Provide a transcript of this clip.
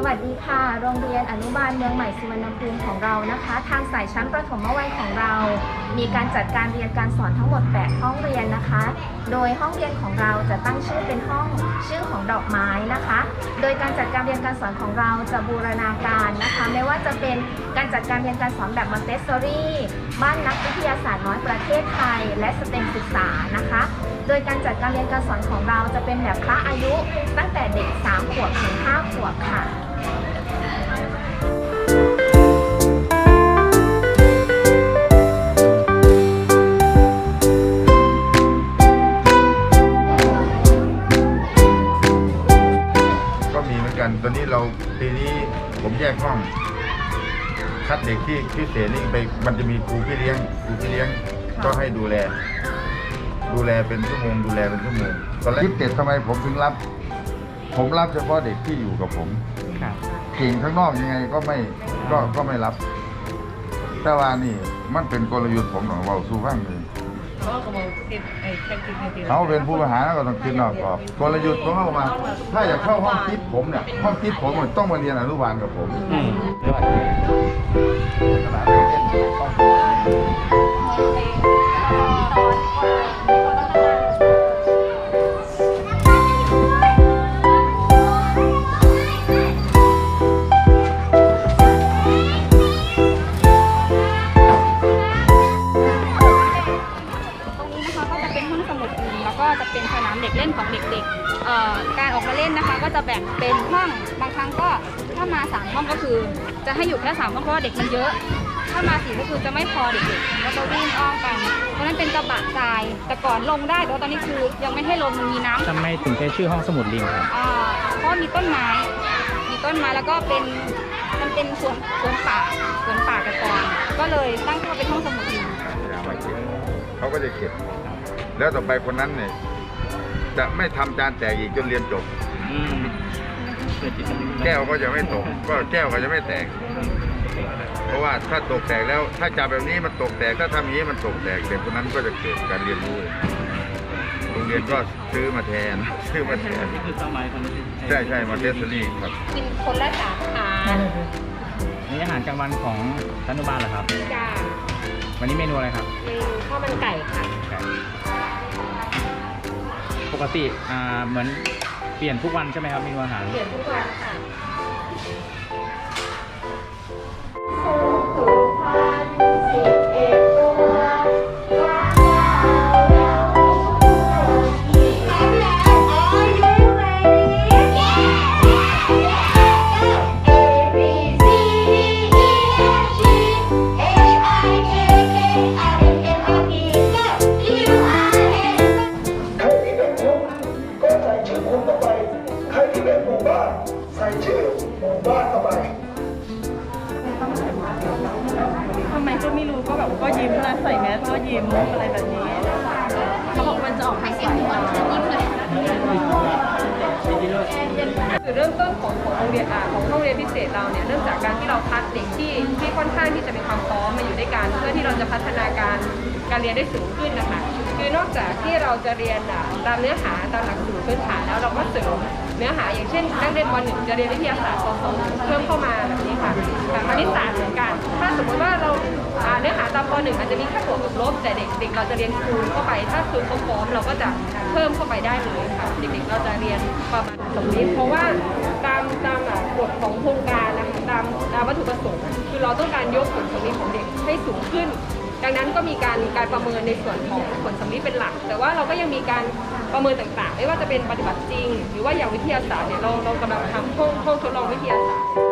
สวัสดีค่ะ โรงเรียนอนุบาลเมืองใหม่สุวรรณภูมิของเรานะคะ ทางสายชั้นประถมวัยของเรา มีการจัดการเรียนการสอนทั้งหมด 8 ห้องเรียนนะคะ โดยห้องเรียนของเราจะตั้งชื่อเป็นห้องชื่อของดอกไม้นะคะ โดยการจัดการเรียนการสอนของเราจะบูรณาการนะคะ ไม่ว่าจะเป็นการจัดการเรียนการสอนแบบมอนเตสซอรี่บ้านนักวิทยาศาสตร์น้อยประเทศไทย และสเต็มศึกษานะคะ โดยการจัดการเรียนการสอนของเราจะเป็นแบบคละอายุตั้งแต่เด็ก 3 ขวบถึง 5 ขวบค่ะ อนกันตอนนี้เราปีนี้ผมแยกห้อง คัดเด็กที่พิเศษนี่ไปมันจะมีครูพี่เลี้ยงครูพี่เลี้ยงก็ให้ดูแล ดูแลเป็นชั่วโมงดูแลเป็นชั่วโมงตอนแรกคิดเด็ดทำไมผมถึงรับ ผมรับเฉพาะเด็กที่อยู่กับผมครับเก่งข้างนอกยังไงก็ไม่ก็ก็ไม่รับ แต่ว่านี่มันเป็นกลยุทธ์ผมหน่อยเว่าสู้ฟังเลย เขาเป็นผู้บริหารก็ต้องคิดนอกกรอบกลยุทธ์ของเขามา ถ้าอยากเข้าห้องคิดผมเนี่ยห้องคิดผมมันต้องมาเรียนอนุบาลกับผมอืมด้วยขนาดเล่น ของเด็กๆเอ่อการออกมาเล่นนะคะ ก็จะแบ่งเป็นห้องบางครั้งก็ถ้ามาสามห้องก็คือ จะให้อยู่แค่สามห้องเพราะว่าเด็กมันเยอะ ถ้ามาสี่ก็คือจะไม่พอเด็กๆก็จะวิ่งอ้อมกันเพราะฉะนั้นเป็นกระบะทรายแต่ก่อนลงได้แต่ว่าตอนนี้คือยังไม่ให้ลงมันมีน้ำทำไมถึงใช้ชื่อห้องสมุดลิงครับอ่าเพราะมีต้นไม้ มีต้นไม้แล้วก็เป็นมันเป็นสวนสวนป่าสวนป่าแต่ก่อนก็เลยตั้งชื่อว่าเป็นห้องสมุดยิมเขาก็จะเก็บ แล้วต่อไปคนนั้นเนี่ย จะไม่ทำจานแตกอีกจนเรียนจบ อืมเกิดจิตสำนึกแก้วก็จะไม่ตก ก็แก้วก็จะไม่แตก เพราะว่าถ้าตกแตกแล้วถ้าจับแบบนี้มันตกแตกถ้าทำอย่างนี้มันตกแตกเด็กคนนั้นก็จะเกิดการเรียนรู้โรงเรียนก็ซื้อมาแทน ซื้อมาแทนนี่คือเป้าหมายของใช่ใช่มาเทสนี่ครับ กินคนละสามอานี่อาหารกลางวันของรัฐบาลเหรอครับ จ้าวันนี้เมนูอะไรครับ เมนูข้าวมันไก่ค่ะ ปกติอ่าเหมือนเปลี่ยนทุกวันใช่ไหมครับเมนูอาหาร เปลี่ยนทุกวันค่ะ ก็ยิ้มนะใส่แมสก็ยิ้มอะไรแบบนี้ เขาบอกมันจะออกมาใส่ตาจุดเริ่มต้นของของโรงเรียนอ่าของห้องเรียนพิเศษเราเนี่ยเริ่มจากการที่เราคัดเด็กที่ที่ค่อนข้างที่จะมีความพร้อมมาอยู่ด้วยกัน เพื่อที่เราจะพัฒนาการการเรียนได้สูงขึ้นนะคะ คือนอกจากที่เราจะเรียนตามเนื้อหาตามหลักสูตรพื้นฐานแล้วเราก็เสริมเนื้อหาอย่างเช่นนักเรียนวันหนึ่งจะเรียนวิทยาศาสตร์ปสองเพิ่มเข้ามาแบบนี้ค่ะค่ะคณิตศาสตร์เหมือนกัน ถ้าสมมติว่าเราเนื้อหาตามปหนึ่งอาจจะมีแค่บวกกับลบแต่เด็กเด็กเราจะเรียนคูณเข้าไป ถ้าคือเขาพร้อมเราก็จะเพิ่มเข้าไปได้เลยค่ะเด็กๆเราจะเรียนประมาณสมนี้เพราะว่าตามตามกฎของโครงการนะคะตามตามวัตถุประสงค์คือเราต้องการยกผลสำลิดของเด็กให้สูงขึ้น ดังนั้นก็มีการการประเมินในส่วนของผลสำลิเป็นหลัก แต่ว่าเราก็ยังมีการประเมินต่างๆ ไม่ว่าจะเป็นปฏิบัติจริง หรือว่าอย่างวิทยาศาสตร์เนี่ยเราเรากำลังทำห้องห้องทดลองวิทยาศาสตร์